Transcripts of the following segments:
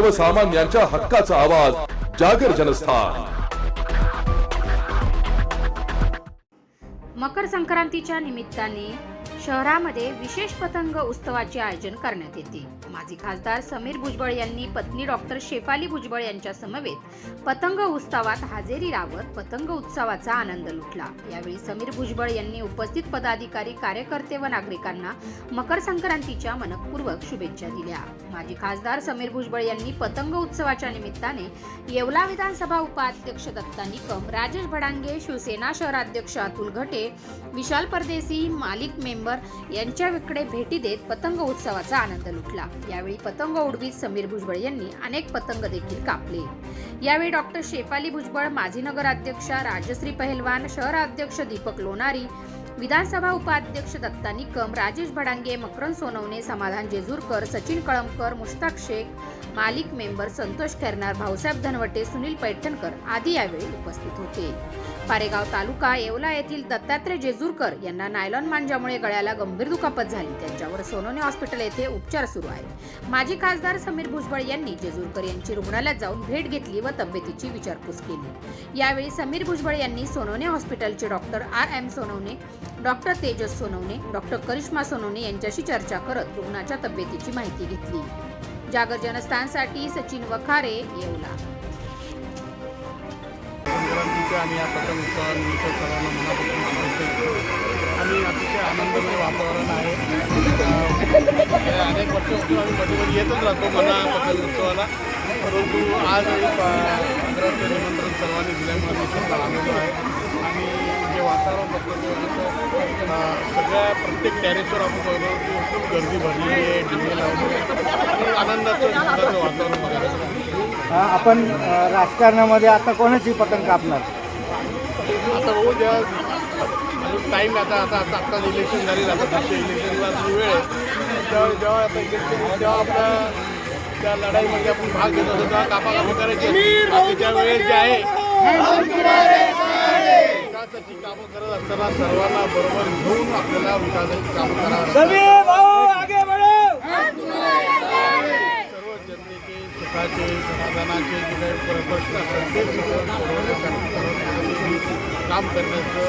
सर्वसामान्यांच्या हक्काचा आवाज जागर जनस्थान. मकर संक्रांतीच्या निमित्ताने शहरामध्ये विशेष पतंग उत्सवाचे आयोजन करण्यात येते. माजी खासदार समीर भुजबळ यांनी पत्नी डॉक्टर शेफाली भुजबळ यांच्या समवेत पतंग उत्सवात हजेरी लावत पतंग उत्सवाचा आनंद लुटला. यावेळी समीर भुजबळ यांनी उपस्थित पदाधिकारी कार्यकर्ते व नागरिकांना मकर संक्रांतीच्या मनपूर्वक शुभेच्छा दिल्या. माजी खासदार समीर भुजबळ यांनी पतंग उत्सवाच्या निमित्ताने येवला विधानसभा उपाध्यक्ष दत्ता निकम राजेश भडांगे शिवसेना शहराध्यक्ष अतुल घटे विशाल परदेसी मालिक मेंबर यांच्याकडे भेटी देत पतंग उत्सवाचा आनंद लुटला. यावेळी पतंग उडवीत समीर भुजबळ यांनी अनेक पतंग देखील कापले. यावेळी डॉक्टर शेफाली भुजबळ माजी नगराध्यक्षा राजश्री पहलवान शहराध्यक्ष दीपक लोणारी विधानसभा उपाध्यक्ष दत्ता निकम राजेश भडांगे मकरन सोनवणे समाधान जेजूरकर सचिन कळमकर मुश्ताक शेख मालिक मेंबर संतोष खैरनार भाऊसाहेब धनवटे सुनील पैठणकर आदी यावेळी उपस्थित होते. पारेगाव तालुका येवला येथील दत्तात्रय जेजूरकर यांना नायलॉन मांजामुळे गळ्याला गंभीर दुखापत झाली. त्यांच्यावर सोनवणे हॉस्पिटल येथे उपचार सुरू आहे माजी खासदार समीर भुजबळ यांनी जेजूरकर यांची रुग्णालयात जाऊन भेट घेतली व तब्येतीची विचारपूस केली. यावेळी समीर भुजबळ यांनी सोनवणे हॉस्पिटलचे doctor R M Sonawane doctor Tejas Sonawane doctor Karishma Sonawane यांच्याशी चर्चा करत रुग्णाच्या तब्येतीची माहिती घेतली. जागर जनस्थानसाठी सचिन वखारे येवला. आम्ही या पतंग उत्सवानिमित्त सर्वांना मनापासून शुभेच्छा आणि अतिशय आनंदमय वातावरण आहे. अं, गेल्या अनेक वर्षापासून आम्ही मध्ये येतच राहतो मना पतंग उत्सवाला परंतु आज एक पंधराचं निमंत्रण सर्वांनी दिल्यामुळे मी स्वतः आनंद आहे. आणि जे वातावरण बघतो ते सगळ्या प्रत्येक टॅरेसवर आपण बघतो की खूप गर्दी भरलेली आहे आहेत आणि आनंदाचं वातावरण बघायला. हा, आपण राजकारणामध्ये आता कोणाची पतंग कापणार? आता जेव्हा अजून टाईम आता आता आता आत्ताच इलेक्शन झाली आता पुढच्या इलेक्शनला अजून वेळ आहे तेव्हा जेव्हा आता इलेक्शन तेव्हा आपल्या त्या लढाईमध्ये आपण भाग घेत असतो तेव्हा कापा कापा करायची बाकीच्या वेळेस जे आहे विकासाची कामं करत असताना सर्वांना बरोबर घेऊन आपल्याला विकासाची कामं करावं सर्व जनतेचे सुखाचे समाधानाचे जे काही प्र- प्रश्न असतात ते सगळं सोडवण्यासाठी सर्व काम करण्यासाठी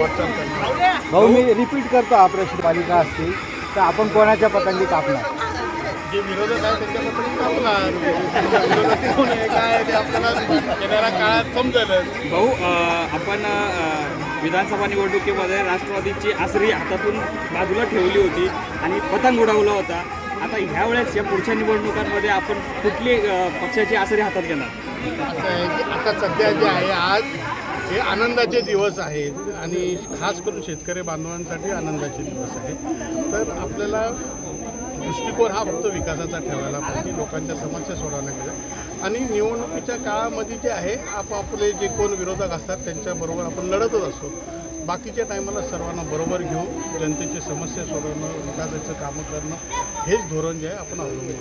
वाटचाल करणार भाऊ मी रिपीट करतो हा प्रश्न पालिका असतील तर आपण कोणाच्या पतंगी कापणार? जे विरोधक आहे त्यांच्याबद्दल विरोधक कोण आहे काय आहे ते आपल्याला येणाऱ्या काळात समजेलच भाऊ अ, आपण अ, विधानसभा निवडणुकीमध्ये राष्ट्रवादीची आसरी हातातून बाजूला ठेवली होती आणि पतंग उडवला होता. आता ह्या वेळेस या पुढच्या निवडणुकांमध्ये आपण कुठली अ, पक्षाची आसरी हातात घेणार? असं आहे की आता सध्या जे आहे आज हे आनंदाचे दिवस आहेत आणि खास करून शेतकरी बांधवांसाठी आनंदाचे दिवस आहेत. तर आपल्याला दृष्टिकोन हा फक्त विकासाचा ठेवायला पाहिजे. लोकांच्या समस्या सोडवल्या पाहिजे आणि निवडणुकीच्या काळामध्ये जे आहे आपापले जे कोण विरोधक असतात त्यांच्याबरोबर आपण लढतच असतो. बाकीच्या टायमाला सर्वांना बरोबर घेऊन जनतेची समस्या सोडवणं विकासाचं कामं करणं हेच धोरण जे आहे आपण अवलंबून